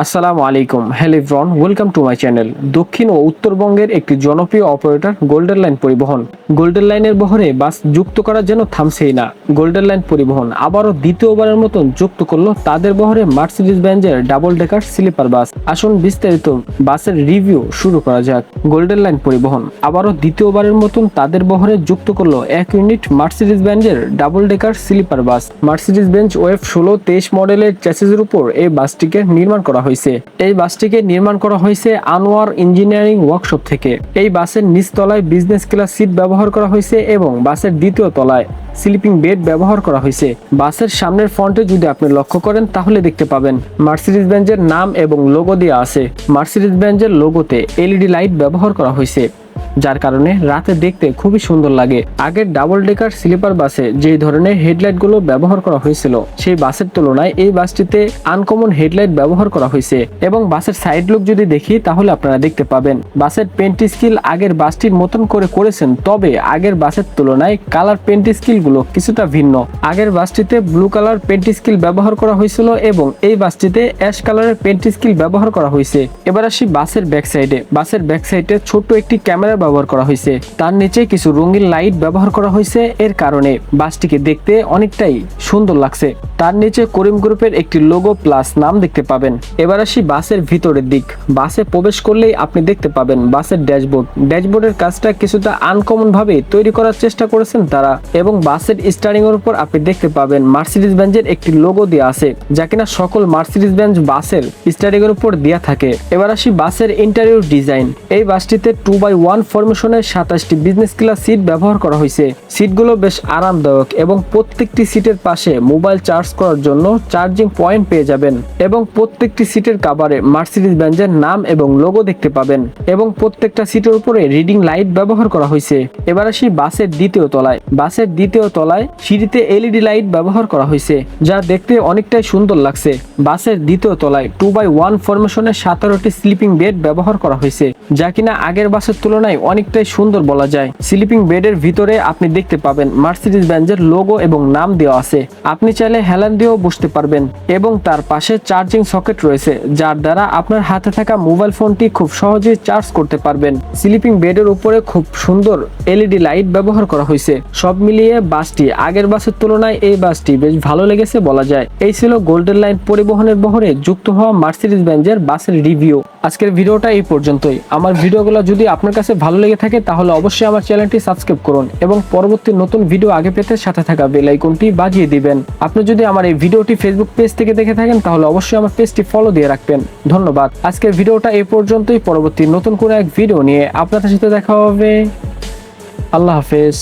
আসসালামু আলাইকুম। Hello welcome to my channel. দক্ষিণ ও উত্তরবঙ্গের একটি জনপ্রিয় অপারেটর গোল্ডেন লাইন পরিবহন। গোল্ডেন লাইনের বহরে বাস যুক্ত করার জন্য থামছেই না। গোল্ডেন লাইন পরিবহন আবারও দ্বিতীয়বারের মতন যুক্ত করল তাদের বহরে মার্সিডিজ ব্যাঞ্জের ডাবল ডেকার স্লিপার বাস আসুন বিস্তারিত বাসের রিভিউ শুরু করা যাক। গোল্ডেন লাইন পরিবহন আবারও দ্বিতীয়বারের মতন তাদের বহরে যুক্ত করল এক unit Mercedes ব্যাঞ্জের double decker sleeper bus Mercedes Benz web ষোলো তেইশ মডেলের চ্যাসিসের উপর এই বাসটিকে নির্মাণ করা হয়েছে এই বাসটিকে নির্মাণ করা হয়েছে আনোয়ার ইঞ্জিনিয়ারিং ওয়ার্কশপ থেকে। এই বাসের নিচতলায় বিজনেস ক্লাস সিট ব্যবহার করা হয়েছে এবং বাসের দ্বিতীয় তলায় স্লিপিং বেড ব্যবহার করা হয়েছে বাসের সামনের ফ্রন্টে যদি আপনি লক্ষ্য করেন, তাহলে দেখতে পাবেন মার্সিডিজ বেঞ্জের নাম এবং লোগো দেওয়া আছে। মার্সিডিজ বেঞ্জের লোগোতে এলইডি লাইট ব্যবহার করা হয়েছে যার কারণে রাতে দেখতে খুবই সুন্দর লাগে। আগের ডাবল ডেকার স্লিপার বাসে যে ধরনের হেডলাইটগুলো ব্যবহার করা হয়েছিল, সেই বাসের তুলনায় এই বাসটিতে আনকমন হেডলাইট ব্যবহার করা হয়েছে এবং বাসের সাইড লুক যদি দেখি, তাহলে আপনারা দেখতে পাবেন। বাসের পেন্ট স্কিল আগের বাসটির মতন করে করেছেন, তবে আগের বাসের তুলনায় কালার পেন্ট স্কিলগুলো কিছুটা ভিন্ন। আগের বাসটিতে ব্লু কালার পেন্ট স্কিল ব্যবহার করা হয়েছিল এবং এই বাসটিতে অ্যাশ কালারের পেন্ট স্কিল ব্যবহার করা হয়েছে। এবার আসি বাসের ব্যাক সাইডে। বাসের ব্যাক সাইডে ছোট্ট একটি ক্যামেরা ব্যবহার করা হয়েছে। তার নিচে কিছু রঙিন লাইট ব্যবহার করা হয়েছে। এর কারণে বাসটিকে দেখতে অনেকটাই সুন্দর লাগছে। তার নিচে করিম গ্রুপের একটি লোগো প্লাস নাম দেখতে পাবেন। এবার আসি বাসের ভিতরের দিক। বাসে প্রবেশ করলেই আপনি দেখতে পাবেন বাসের ড্যাশবোর্ড। ড্যাশবোর্ডের কাজটা কিছুটা আনকমন ভাবে তৈরি করার চেষ্টা করেছেন তারা এবং বাসের স্টারিং এর উপর আপনি দেখতে পাবেন মার্সিডিজ ব্যাঞ্জের একটি লোগো দেওয়া আছে, যা কিনা সকল মার্সিডিজ ব্যাঞ্জ বাসের স্টারিং এর উপর দেওয়া থাকে। এবার আসি বাসের ইন্টারিয়র ডিজাইন। এই বাসটিতে টু বাই ওয়ান ফরমেশনের সাতাশটি বিজনেস ক্লাস সিট ব্যবহার করা হয়েছে। সিটগুলো বেশ আরামদায়ক এবং প্রত্যেকটি সিটের পাশে মোবাইল চার্জ করার জন্য চার্জিং পয়েন্ট পেয়ে যাবেন এবং প্রত্যেকটি সিটের কাভারে মার্সিডিজ ব্যাঞ্জের নাম এবং লোগো দেখতে পাবেন এবং প্রত্যেকটা সিটের উপরে রিডিং লাইট ব্যবহার করা হয়েছে। এবার আসি বাসের দ্বিতীয় তলায়। বাসের দ্বিতীয় তলায় সিঁড়িতে এলইডি লাইট ব্যবহার করা হয়েছে, যা দেখতে অনেকটাই সুন্দর লাগছে। বাসের দ্বিতীয় তলায় টু বাই ওয়ান ফরমেশনের সতেরোটি স্লিপিং বেড ব্যবহার করা হয়েছে, যা কিনা আগের বাসের তুলনায় অনেকটাই সুন্দর বলা যায়। স্লিপিং বেডের ভিতরে আপনি দেখতে পাবেন মার্সিডিজ ব্যাঞ্জের লোগো এবং নাম দেওয়া আছে। আপনি চাইলে হেলান দিয়েও বসতে পারবেন এবং তার পাশে চার্জিং সকেট রয়েছে, যার দ্বারা আপনার হাতে থাকা মোবাইল ফোনটি খুব সহজেই চার্জ করতে পারবেন। স্লিপিং বেডের উপরে খুব সুন্দর এলইডি লাইট ব্যবহার করা হয়েছে। সব মিলিয়ে বাসটি আগের বাসের তুলনায় এই বাসটি বেশ ভালো লেগেছে বলা যায়। এই ছিল গোল্ডেন লাইন পরিবহনের বহরে যুক্ত হওয়া মার্সিডিজ ব্যাঞ্জের বাসের রিভিউ। আজকের ভিডিওটা এই পর্যন্তই। আমার ভিডিওগুলো যদি আপনার কাছে ভালো লেগে থাকে তাহলে অবশ্যই আমার চ্যানেলটি সাবস্ক্রাইব করুন এবং পরবর্তী নতুন ভিডিও আগে পেতে সাথে থাকা বেল আইকনটি বাজিয়ে দিবেন। আপনি যদি আমার এই ভিডিওটি ফেসবুক পেজ থেকে দেখে থাকেন, তাহলে অবশ্যই আমার পেজটি ফলো দিয়ে রাখবেন। ধন্যবাদ। আজকের ভিডিওটা এ পর্যন্তই। পরবর্তী নতুন কোনো এক ভিডিও নিয়ে আপনাদের সাথে দেখা হবে। আল্লাহ হাফেজ।